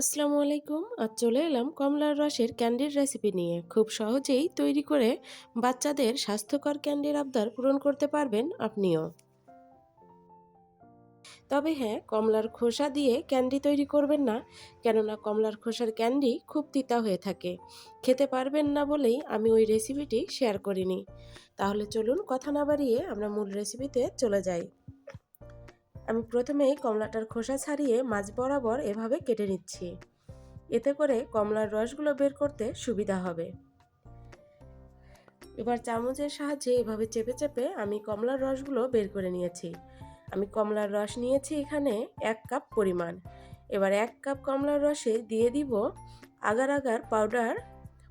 আসসালামু আলাইকুম। আজ চলে এলাম কমলার রসের ক্যান্ডির রেসিপি নিয়ে। খুব সহজেই তৈরি করে বাচ্চাদের স্বাস্থ্যকর ক্যান্ডির আবদার পূরণ করতে পারবেন আপনিও। তবে হ্যাঁ কমলার খোসা দিয়ে ক্যান্ডি তৈরি করবেন না, কেননা কমলার খোসার ক্যান্ডি খুব তিতা হয়ে থাকে। খেতে পারবেন না বলেই আমি ওই রেসিপিটি শেয়ার করিনি। তাহলে চলুন কথা না বাড়িয়ে আমরা মূল রেসিপিতে চলে যাই। আমি প্রথমেই কমলাটার খোসা ছাড়িয়ে মাছ বরাবর এভাবে কেটে নিচ্ছি। এতে করে কমলার রসগুলো বের করতে সুবিধা হবে। এবার চামচের সাহায্যে এভাবে চেপে চেপে আমি কমলার রসগুলো বের করে নিয়েছি। আমি কমলার রস নিয়েছি এখানে এক কাপ পরিমাণ। এবার এক কাপ কমলার রসে দিয়ে দিব agar agar powder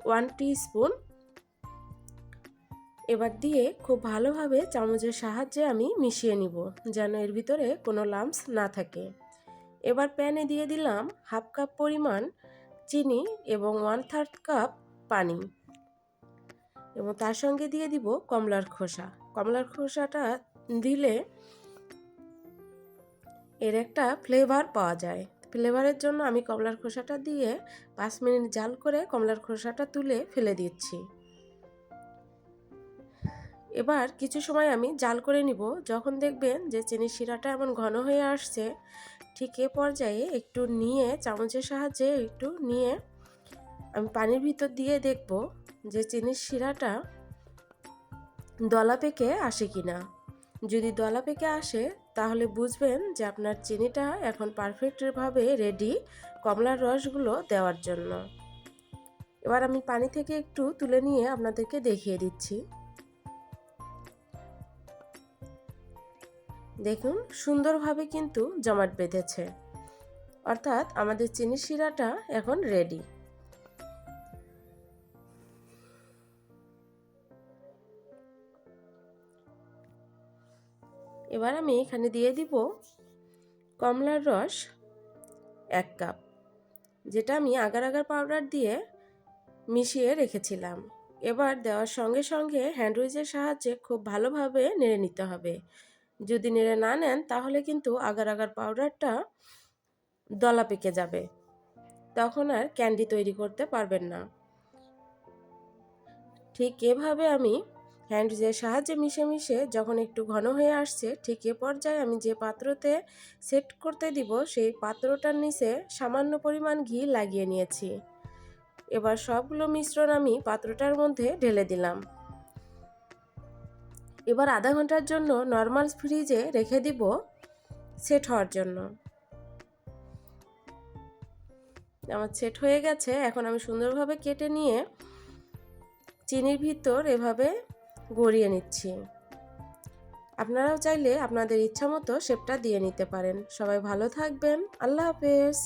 one spoon এবার দিয়ে খুব ভালোভাবে চামচের সাহায্যে আমি মিশিয়ে নিব, যেন এর ভিতরে কোনো লাম্পস না থাকে। এবার প্যানে দিয়ে দিলাম হাফ কাপ পরিমাণ চিনি এবং ওয়ান থার্ড কাপ পানি এবং তার সঙ্গে দিয়ে দিব কমলার খোসা। কমলার খোসাটা দিলে এর একটা ফ্লেভার পাওয়া যায়। ফ্লেভারের জন্য আমি কমলার খোসাটা দিয়ে পাঁচ মিনিট জাল করে কমলার খোসাটা তুলে ফেলে দিচ্ছি। এবার কিছু সময় আমি জাল করে নিব, যখন দেখবেন যে চিনির শিরাটা এমন ঘন হয়ে আসছে, ঠিক এ পর্যায়ে একটু নিয়ে, চামচের সাহায্যে একটু নিয়ে আমি পানির ভিতর দিয়ে দেখব যে চিনির শিরাটা দলা পেকে আসে কি না যদি দলা পেকে আসে, তাহলে বুঝবেন যে আপনার চিনিটা এখন পারফেক্টভাবে রেডি কমলার রসগুলো দেওয়ার জন্য। এবার আমি পানি থেকে একটু তুলে নিয়ে আপনাদেরকে দেখিয়ে দিচ্ছি। দেখুন, সুন্দরভাবে কিন্তু জমাট বেঁধেছে। অর্থাৎ আমাদের চিনি শিরাটা এখন রেডি এবার আমি এখানে দিয়ে দিব কমলার রস এক কাপ, যেটা আমি আগার আগার পাউডার দিয়ে মিশিয়ে রেখেছিলাম। এবার দেওয়ার সঙ্গে সঙ্গে হ্যান্ডউইচের সাহায্যে খুব ভালোভাবে নেড়ে নিতে হবে। যদি নেড়ে না নেন, তাহলে কিন্তু আগার আগার পাউডারটা দলা পেকে যাবে। তখন আর ক্যান্ডি তৈরি করতে পারবেন না। ঠিক এভাবে আমি হ্যান্ডজের সাহায্যে মিশে মিশে যখন একটু ঘন হয়ে আসছে, ঠিক এ পর্যায়ে আমি যে পাত্রতে সেট করতে দিব, সেই পাত্রটার নিচে সামান্য পরিমাণ ঘি লাগিয়ে নিয়েছি। এবার সবগুলো মিশ্রণ আমি পাত্রটার মধ্যে ঢেলে দিলাম। এবার আধা ঘণ্টার জন্য নর্মাল ফ্রিজে রেখে দিব সেট হওয়ার জন্য। আমার সেট হয়ে গেছে, এখন আমি সুন্দরভাবে কেটে নিয়ে চিনির ভিতর এভাবে গড়িয়ে নিচ্ছি। আপনারাও চাইলে আপনাদের ইচ্ছা মতো শেপটা দিয়ে নিতে পারেন। সবাই ভালো থাকবেন, আল্লাহ হাফেজ।